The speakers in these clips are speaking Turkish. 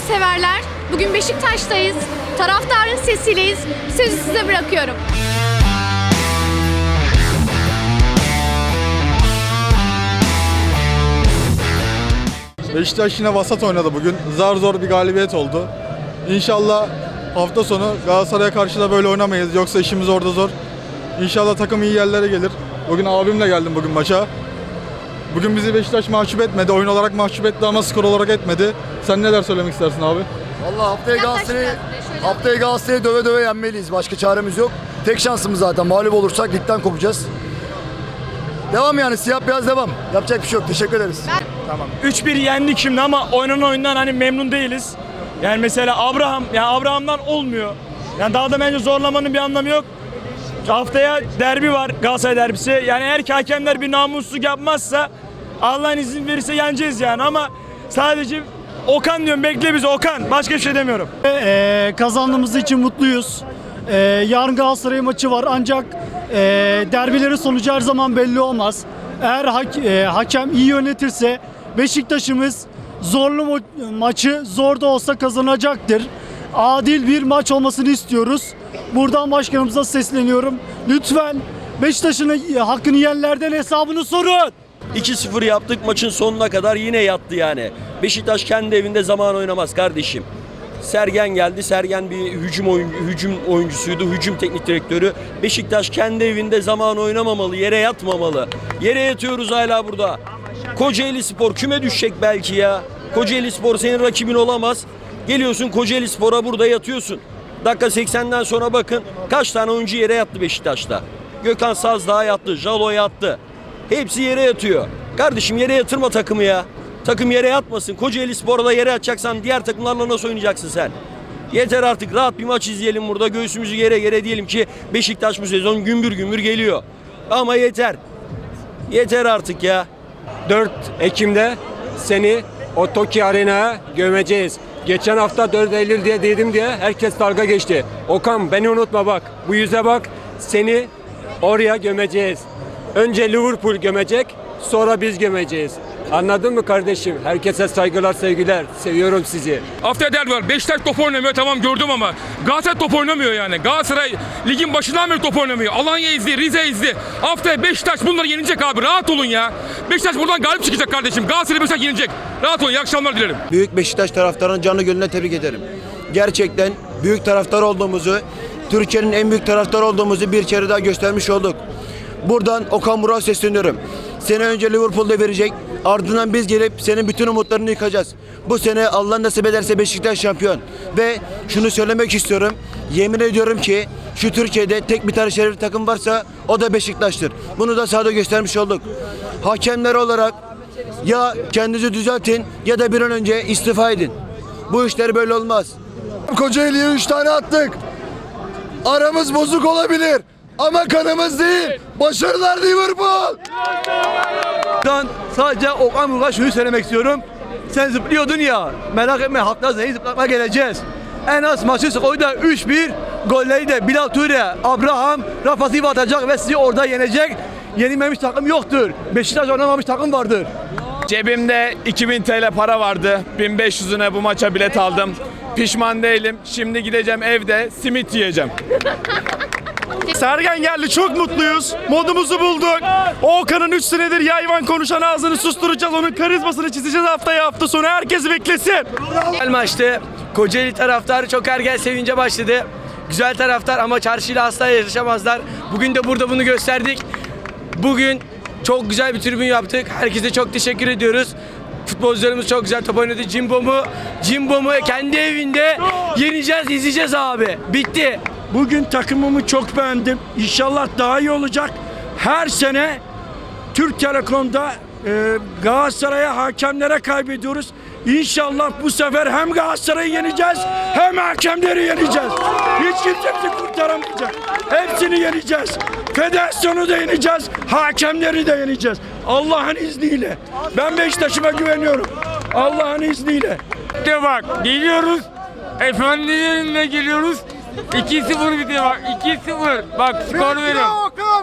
futbol severler. Bugün Beşiktaş'tayız. Taraftarın sesiyleyiz. Sözü size bırakıyorum. Beşiktaş yine vasat oynadı bugün. Zar zor bir galibiyet oldu. İnşallah hafta sonu Galatasaray'a karşı da böyle oynamayız. Yoksa işimiz orada zor. İnşallah takım iyi yerlere gelir. Bugün abimle geldim bugün maça. Bugün bizi Beşiktaş mahcup etmedi. Oyun olarak mahcup etti ama skor olarak etmedi. Sen neler söylemek istersin abi? Vallahi haftaya Galatasaray'ı haftaya Galatasaray'ı döve döve yenmeliyiz. Başka çaremiz yok. Tek şansımız zaten. Mağlup olursak ligden kopacağız. Devam yani siyah beyaz devam. Yapacak bir şey yok. Teşekkür ederiz. 3-1 yendik şimdi ama oynanan oyundan hani memnun değiliz. Yani mesela Abraham, yani Abraham'dan olmuyor. Yani daha da bence zorlamanın bir anlamı yok. Haftaya derbi var, Galatasaray derbisi. Yani eğer ki hakemler bir namussuzluk yapmazsa Allah'ın izin verirse yeneceğiz yani ama sadece Okan diyorum bekle bizi Okan. Başka bir şey demiyorum. Ee, kazandığımız için mutluyuz. Ee, yarın Galatasaray maçı var ancak e, derbilerin sonucu her zaman belli olmaz. Eğer hak- e, hakem iyi yönetirse Beşiktaş'ımız zorlu maçı zor da olsa kazanacaktır. Adil bir maç olmasını istiyoruz. Buradan başkanımıza sesleniyorum. Lütfen Beşiktaş'ın e, hakkını yiyenlerden hesabını sorun. 2-0 yaptık maçın sonuna kadar yine yattı yani. Beşiktaş kendi evinde zaman oynamaz kardeşim. Sergen geldi. Sergen bir hücum oyun, hücum oyuncusuydu. Hücum teknik direktörü. Beşiktaş kendi evinde zaman oynamamalı. Yere yatmamalı. Yere yatıyoruz hala burada. Kocaeli Spor küme düşecek belki ya. Kocaeli Spor senin rakibin olamaz. Geliyorsun Kocaeli Spor'a burada yatıyorsun. Dakika 80'den sonra bakın kaç tane oyuncu yere yattı Beşiktaş'ta. Gökhan Sazdağ yattı. Jalo yattı. Hepsi yere yatıyor. Kardeşim yere yatırma takımı ya. Takım yere yatmasın. Kocaeli Spor'a da yere yatacaksan diğer takımlarla nasıl oynayacaksın sen? Yeter artık rahat bir maç izleyelim burada. Göğsümüzü yere yere diyelim ki Beşiktaş bu sezon gümbür gümbür geliyor. Ama yeter. Yeter artık ya. 4 Ekim'de seni o Toki Arena'ya gömeceğiz. Geçen hafta 4 Eylül diye dedim diye herkes dalga geçti. Okan beni unutma bak. Bu yüze bak. Seni oraya gömeceğiz. Önce Liverpool gömecek, sonra biz gömeceğiz. Anladın mı kardeşim? Herkese saygılar, sevgiler. Seviyorum sizi. Haftaya derbi var. Beşiktaş top oynamıyor tamam gördüm ama Galatasaray top oynamıyor yani. Galatasaray ligin başından beri top oynamıyor. Alanya izli, Rize izli. Haftaya Beşiktaş bunları yenecek abi. Rahat olun ya. Beşiktaş buradan galip çıkacak kardeşim. Galatasaray Beşiktaş yenecek. Rahat olun. İyi akşamlar dilerim. Büyük Beşiktaş taraftarının canı gönlüne tebrik ederim. Gerçekten büyük taraftar olduğumuzu, Türkiye'nin en büyük taraftar olduğumuzu bir kere daha göstermiş olduk. Buradan Okan Burak'a sesleniyorum. Sene önce Liverpool'da verecek. Ardından biz gelip senin bütün umutlarını yıkacağız. Bu sene Allah nasip ederse Beşiktaş şampiyon. Ve şunu söylemek istiyorum. Yemin ediyorum ki şu Türkiye'de tek bir tane şerefli takım varsa o da Beşiktaş'tır. Bunu da sahada göstermiş olduk. Hakemler olarak ya kendinizi düzeltin ya da bir an önce istifa edin. Bu işler böyle olmaz. Kocaeli'ye 3 tane attık. Aramız bozuk olabilir. Ama kanımız değil. Başarılar Liverpool. Ben sadece Okan Buruk'a şunu söylemek istiyorum. Sen zıplıyordun ya. Merak etme hafta seni zıplatmaya geleceğiz. En az maçın skoru da 3-1. Golleri de Bilal Ture, Abraham, Rafa Silva atacak ve sizi orada yenecek. Yenilmemiş takım yoktur. Beşiktaş oynamamış takım vardır. Cebimde 2000 TL para vardı. 1500'üne bu maça bilet aldım. Pişman değilim. Şimdi gideceğim evde simit yiyeceğim. Sergen geldi çok mutluyuz. Modumuzu bulduk. Okan'ın 3 senedir yayvan konuşan ağzını susturacağız. Onun karizmasını çizeceğiz haftaya hafta sonu. Herkes beklesin. Güzel maçtı. Kocaeli taraftarı çok erken sevince başladı. Güzel taraftar ama çarşıyla asla yarışamazlar. Bugün de burada bunu gösterdik. Bugün çok güzel bir tribün yaptık. Herkese çok teşekkür ediyoruz. Futbolcularımız çok güzel top oynadı. Cimbom'u, Cimbom'u kendi evinde yeneceğiz, izleyeceğiz abi. Bitti. Bugün takımımı çok beğendim. İnşallah daha iyi olacak. Her sene Türk Telekom'da e, Galatasaray'a hakemlere kaybediyoruz. İnşallah bu sefer hem Galatasaray'ı yeneceğiz hem hakemleri yeneceğiz. Hiç kimse bizi kurtaramayacak. Hepsini yeneceğiz. Federasyonu da yeneceğiz. Hakemleri de yeneceğiz. Allah'ın izniyle. Ben Beşiktaş'ıma güveniyorum. Allah'ın izniyle. De bak geliyoruz. Efendilerimle geliyoruz. 2-0 bitiyor bak 2-0. Bak skor veriyorum.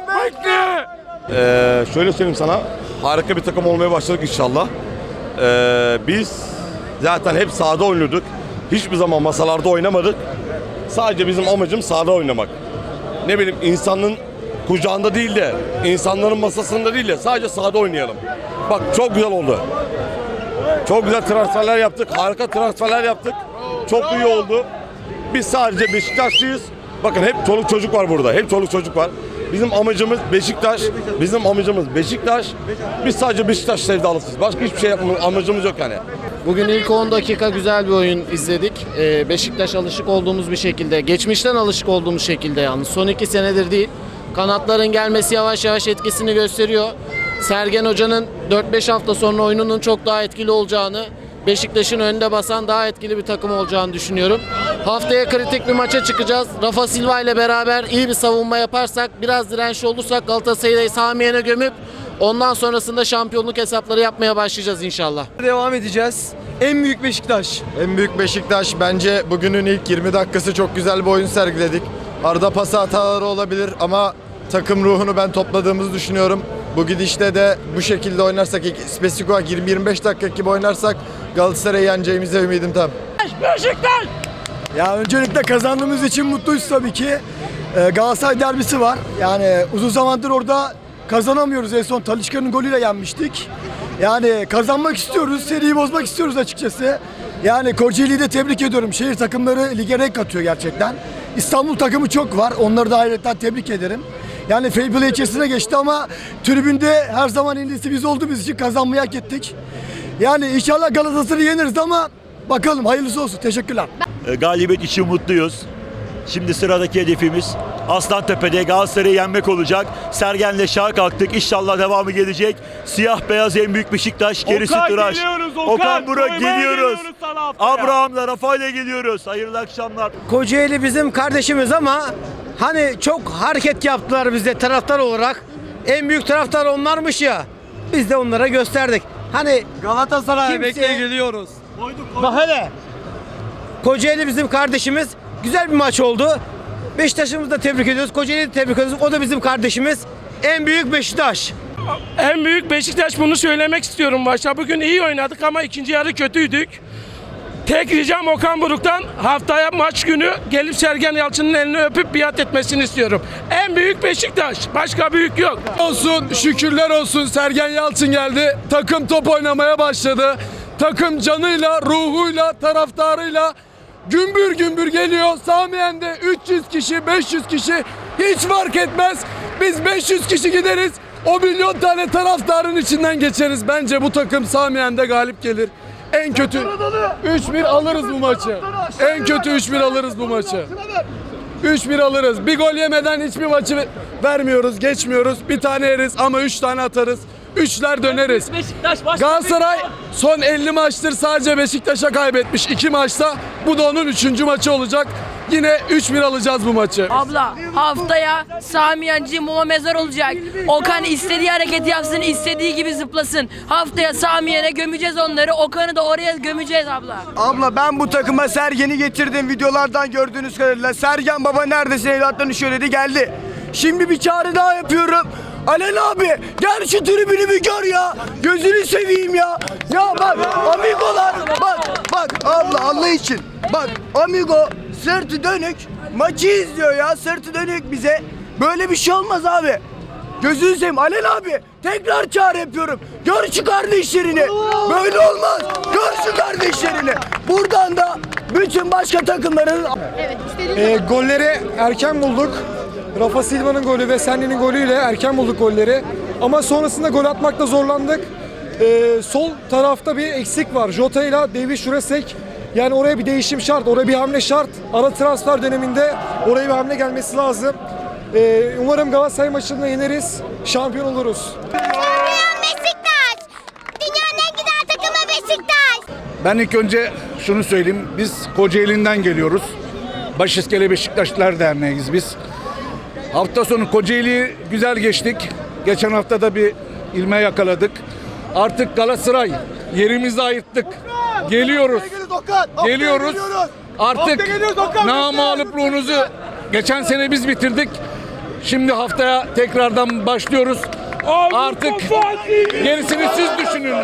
Bekle. Ee, şöyle söyleyeyim sana. Harika bir takım olmaya başladık inşallah. Ee, biz zaten hep sahada oynuyorduk. hiçbir zaman masalarda oynamadık. Sadece bizim amacım sahada oynamak. Ne bileyim insanın kucağında değil de, insanların masasında değil de sadece sahada oynayalım. Bak çok güzel oldu. Çok güzel transferler yaptık. Harika transferler yaptık. Çok iyi oldu. Biz sadece Beşiktaşlıyız. Bakın hep çoluk çocuk var burada. Hep çoluk çocuk var. Bizim amacımız Beşiktaş. Bizim amacımız Beşiktaş. Biz sadece Beşiktaş sevdalısıyız. Başka hiçbir şey yapma amacımız yok yani. Bugün ilk 10 dakika güzel bir oyun izledik. Ee, Beşiktaş alışık olduğumuz bir şekilde, geçmişten alışık olduğumuz şekilde yalnız. Son iki senedir değil. Kanatların gelmesi yavaş yavaş etkisini gösteriyor. Sergen Hoca'nın 4-5 hafta sonra oyununun çok daha etkili olacağını, Beşiktaş'ın önde basan daha etkili bir takım olacağını düşünüyorum. Haftaya kritik bir maça çıkacağız. Rafa Silva ile beraber iyi bir savunma yaparsak, biraz dirençli olursak Galatasaray'ı Samiye'ne gömüp ondan sonrasında şampiyonluk hesapları yapmaya başlayacağız inşallah. Devam edeceğiz. En büyük Beşiktaş. En büyük Beşiktaş bence bugünün ilk 20 dakikası çok güzel bir oyun sergiledik. Arada pas hataları olabilir ama takım ruhunu ben topladığımızı düşünüyorum. Bu gidişte de bu şekilde oynarsak, spesifik olarak 20-25 dakika gibi oynarsak Galatasaray'ı yeneceğimize ümidim tam. Ya öncelikle kazandığımız için mutluyuz tabii ki. Ee, Galatasaray derbisi var. Yani uzun zamandır orada kazanamıyoruz. En son Talişka'nın golüyle yenmiştik. Yani kazanmak istiyoruz, seriyi bozmak istiyoruz açıkçası. Yani Kocaeli'yi de tebrik ediyorum. Şehir takımları lige renk katıyor gerçekten. İstanbul takımı çok var. Onları da hayretten tebrik ederim. Yani Feybi'yle içerisine geçti ama tribünde her zaman en iyisi biz olduğumuz için kazanmayı hak ettik. Yani inşallah Galatasaray'ı yeniriz ama bakalım hayırlısı olsun. Teşekkürler. E, galibiyet için mutluyuz. Şimdi sıradaki hedefimiz Aslantepe'de Galatasaray'ı yenmek olacak. Sergen'le şaha kalktık. İnşallah devamı gelecek. Siyah beyaz en büyük Beşiktaş. Gerisi tıraş. Okan, Burak geliyoruz. Abraham'la Rafa'yla geliyoruz. Hayırlı akşamlar. Kocaeli bizim kardeşimiz ama hani çok hareket yaptılar bize taraftar olarak. En büyük taraftar onlarmış ya. Biz de onlara gösterdik. Hani Galatasaray bekle geliyoruz. Bak hele. Kocaeli bizim kardeşimiz. Güzel bir maç oldu. Beşiktaş'ımızı da tebrik ediyoruz. Kocaeli'yi de tebrik ediyoruz. O da bizim kardeşimiz. En büyük Beşiktaş. En büyük Beşiktaş bunu söylemek istiyorum başta. Bugün iyi oynadık ama ikinci yarı kötüydük. Tek ricam Okan Buruk'tan haftaya maç günü gelip Sergen Yalçın'ın elini öpüp biat etmesini istiyorum. En büyük Beşiktaş. Başka büyük yok. Olsun, şükürler olsun Sergen Yalçın geldi. Takım top oynamaya başladı. Takım canıyla, ruhuyla, taraftarıyla gümbür gümbür geliyor. Samiyen'de 300 kişi, 500 kişi hiç fark etmez. Biz 500 kişi gideriz. O milyon tane taraftarın içinden geçeriz. Bence bu takım Samiyen'de galip gelir. En kötü 3-1 alırız bu maçı. En kötü 3-1 alırız bu maçı. 3-1 alırız. Bir gol yemeden hiçbir maçı vermiyoruz, geçmiyoruz. Bir tane yeriz ama 3 tane atarız. Üçler döneriz. Galatasaray son 50 maçtır sadece Beşiktaş'a kaybetmiş. 2 maçta bu da onun 3. maçı olacak. Yine 3-1 alacağız bu maçı. Abla haftaya Sami Yancı Muma mezar olacak. Okan istediği hareketi yapsın, istediği gibi zıplasın. Haftaya Samiye'ne gömeceğiz onları. Okan'ı da oraya gömeceğiz abla. Abla ben bu takıma Sergen'i getirdim videolardan gördüğünüz kadarıyla. Sergen baba neredesin evlatlarını söyledi geldi. Şimdi bir çağrı daha yapıyorum. Alen abi gel şu tribünü bir gör ya. Gözünü seveyim ya. Ya bak amigolar bak bak Allah Allah için. Bak amigo sırtı dönük maçı izliyor ya sırtı dönük bize. Böyle bir şey olmaz abi. Gözünü seveyim Alen abi tekrar çağrı yapıyorum. Gör şu kardeşlerini. Böyle olmaz. Gör şu kardeşlerini. Buradan da bütün başka takımların Evet istediğiniz E, golleri erken bulduk. Rafa Silva'nın golü ve Senli'nin golüyle erken bulduk golleri. Ama sonrasında gol atmakta zorlandık. E, sol tarafta bir eksik var. Jota ile David Şuresek. Yani oraya bir değişim şart, oraya bir hamle şart. Ara transfer döneminde oraya bir hamle gelmesi lazım. E, umarım Galatasaray maçında yeneriz, şampiyon oluruz. Beşiktaş. Dünyanın en güzel takımı Beşiktaş. Ben ilk önce şunu söyleyeyim. Biz Kocaeli'nden geliyoruz. Başiskele Beşiktaşlılar Derneği'yiz biz. Hafta sonu Kocaeli'yi güzel geçtik. Geçen hafta da bir ilme yakaladık. Artık Galatasaray yerimizi ayırttık. Geliyoruz. Geliyoruz. Artık namağlupliğunuzu geçen sene biz bitirdik. Şimdi haftaya tekrardan başlıyoruz. Artık gerisini siz düşünün.